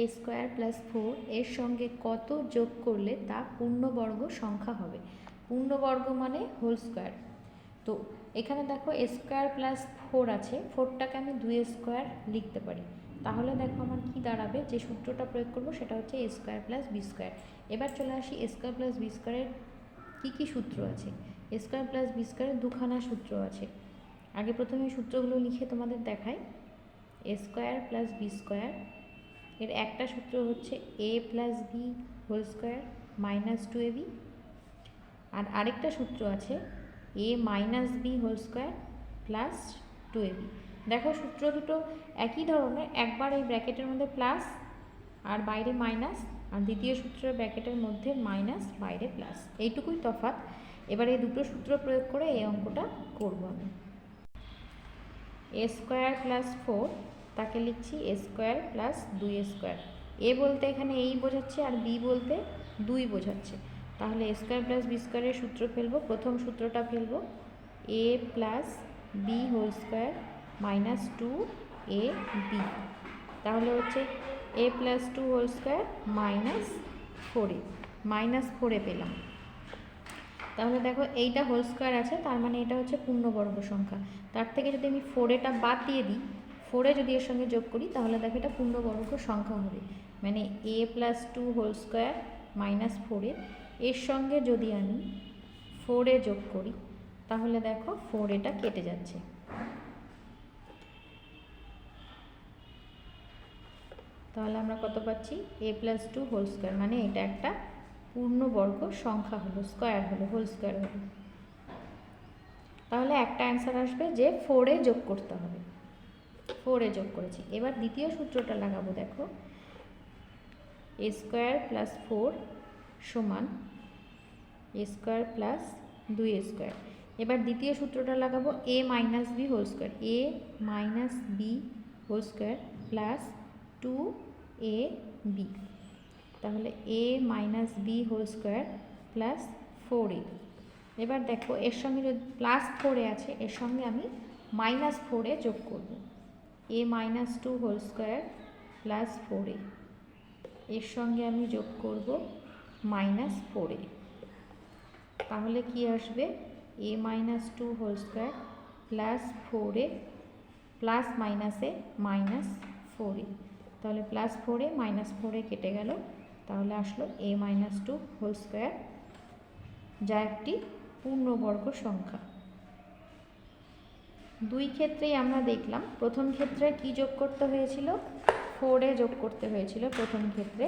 এ square plus four এর সঙ্গে কত যোগ করলে তা পূর্ণবর্গ সংখ্যা হবে? পূর্ণবর্গ মানে হোল স্কোয়ার তো এখানে দেখো এ স্কোয়ার প্লাস ফোর আছে ফোরটাকে আমি দুই স্কোয়ার লিখতে পারি। তাহলে দেখো আমার কি দাঁড়াবে? যে সূত্রটা প্রয়োগ করব সেটা হচ্ছে A square plus B square এবার চলে আসি এ স্কোয়ার প্লাস বি স্কোয়ারের কী কী সূত্র আছে? এ স্কোয়ার প্লাস বি স্কোয়ারের দুখানা সূত্র আছে। আগে প্রথমে সূত্রগুলো লিখে তোমাদের দেখাই। A square plus B square এর একটা সূত্র হচ্ছে A plus B whole square minus two A B আর আরেকটা সূত্র আছে A minus B whole square plus two A B দেখো সূত্র দুটো একই ধরনের, একবার এই ব্র্যাকেটের মধ্যে প্লাস আর বাইরে মাইনাস আর দ্বিতীয় সূত্রের ব্র্যাকেটের মধ্যে মাইনাস বাইরে প্লাস এইটুকুই তফাৎ। এবার এই দুটো সূত্র প্রয়োগ করে এই অঙ্কটা করব আমি। এ স্কোয়ার প্লাস ফোর তাকে লিখছি এ স্কোয়ার প্লাস দুই স্কোয়ার এ বলতে এখানে এই বোঝাচ্ছে আর বি বলতে দুই বোঝাচ্ছে। তাহলে এ স্কোয়ার প্লাস বি স্কোয়ারের সূত্র ফেলব, প্রথম সূত্রটা ফেলব। A plus B whole square minus two A B তাহলে হচ্ছে A plus two whole square minus ফোরে মাইনাস ফোরে পেলাম। তাহলে দেখো এইটা হোল স্কোয়ার আছে, তার মানে এটা হচ্ছে পূর্ণবর্গ সংখ্যা। তার থেকে যদি আমি ফোরেটা বাদ দিয়ে দিই ফোরে যদি এর সঙ্গে যোগ করি, তাহলে দেখো এটা পূর্ণবর্গ সংখ্যা হবে। মানে A plus two whole square minus ফোরে এর সঙ্গে যদি আমি ফোরে যোগ করি, তাহলে দেখো ফোর এটা কেটে যাচ্ছে। তাহলে আমরা কত পাচ্ছি? A plus two whole square মানে এটা একটা পূর্ণবর্গ সংখ্যা হলো স্কোয়ার হলো হোল স্কোয়ার হলো। তাহলে একটা অ্যান্সার আসবে যে ফোরে যোগ করতে হবে। ফোরে যোগ করেছি। এবার দ্বিতীয় সূত্রটা লাগাবো, দেখো। এ স্কোয়ার প্লাস ফোর সমান এ স্কোয়ার প্লাস দুই স্কোয়ার এবার দ্বিতীয় সূত্রটা লাগাবো A minus B whole square A minus B whole square plus two A B তাহলে A minus B whole square plus four A এবার দেখো, এর সঙ্গে প্লাস ফোরে আছে, এর সঙ্গে আমি মাইনাস ফোরে যোগ করব। A minus two whole square plus four A এর সঙ্গে আমি যোগ করব মাইনাস ফোর এ তাহলে কি আসবে? A minus two whole square plus four A plus মাইনাসে মাইনাস ফোর এ তাহলে প্লাস ফোরে মাইনাস ফোরে কেটে গেল। তাহলে আসলো A minus two whole square যা একটি পূর্ণবর্গ সংখ্যা। দুই ক্ষেত্রেই আমরা দেখলাম। প্রথম ক্ষেত্রে কি যোগ করতে হয়েছিল? ফোরে যোগ করতে হয়েছিল প্রথম ক্ষেত্রে।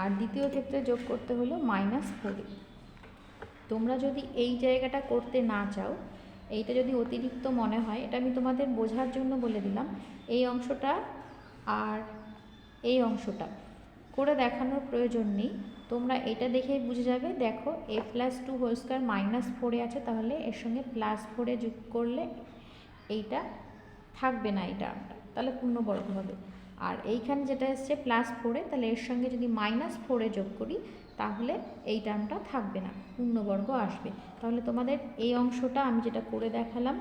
আর দ্বিতীয় ক্ষেত্রে যোগ করতে হলো মাইনাস ফোরে তোমরা যদি এই জায়গাটা করতে না চাও, এইটা যদি অতিরিক্ত মনে হয়, এটা আমি তোমাদের বোঝার জন্য বলে দিলাম, এই অংশটা আর এই অংশটা। করে দেখানোর প্রয়োজন নেই। তোমরা এটা দেখেই বুঝে যাবে, দেখো A plus two whole square minus ফোরে আছে, তাহলে এর সঙ্গে প্লাস ফোরে যোগ করলে এইটা থাকবে না টার্মটা তাহলে পূর্ণবর্গ হবে। আর এইখানে যেটা এসছে প্লাস ফোরে তাহলে এর সঙ্গে যদি মাইনাস ফোরে যোগ করি, তাহলে এই টার্মটা থাকবে না পূর্ণবর্গ আসবে। তাহলে তোমাদের এই অংশটা আমি যেটা করে দেখালাম,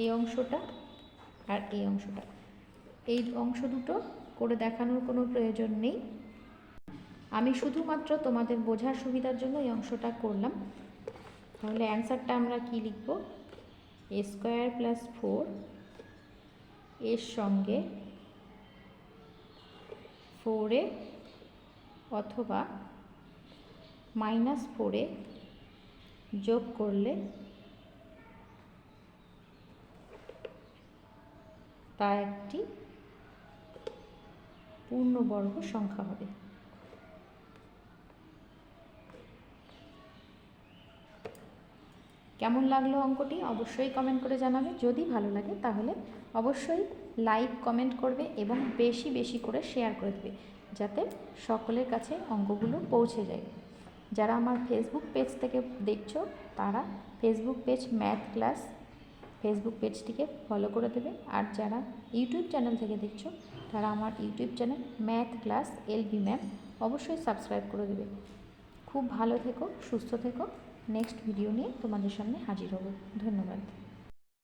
এই অংশটা আর এই অংশটা, এই অংশ দুটো করে দেখানোর কোনো প্রয়োজন নেই। আমি শুধুমাত্র তোমাদের বোঝার সুবিধার জন্য এই অংশটা করলাম। তাহলে অ্যান্সারটা আমরা কি লিখব? এ স্কোয়ার প্লাস ফোর এর সঙ্গে ফোরে অথবা মাইনাস ফোরে যোগ করলে তা একটি পূর্ণবর্গ সংখ্যা হবে। কেমন লাগল অঙ্কটি? অবশ্যই কমেন্ট করে জানাবে। যদি ভালো লাগে তাহলে অবশ্যই লাইক কমেন্ট করবে এবং বেশি বেশি করে শেয়ার করে দেবে, যাতে সকলের কাছে অঙ্কগুলো পৌঁছে যায়। যারা আমার ফেসবুক পেজ থেকে দেখছ, তারা Facebook page math class Facebook পেজটিকে ফলো করে দেবে। আর যারা ইউটিউব চ্যানেল থেকে দেখছ তারা আমার YouTube channel math class L B ma'am অবশ্যই সাবস্ক্রাইব করে দেবে খুব ভালো থেকো, সুস্থ থেকো। নেক্সট ভিডিও নিয়ে তোমাদের সামনে হাজির হব। ধন্যবাদ।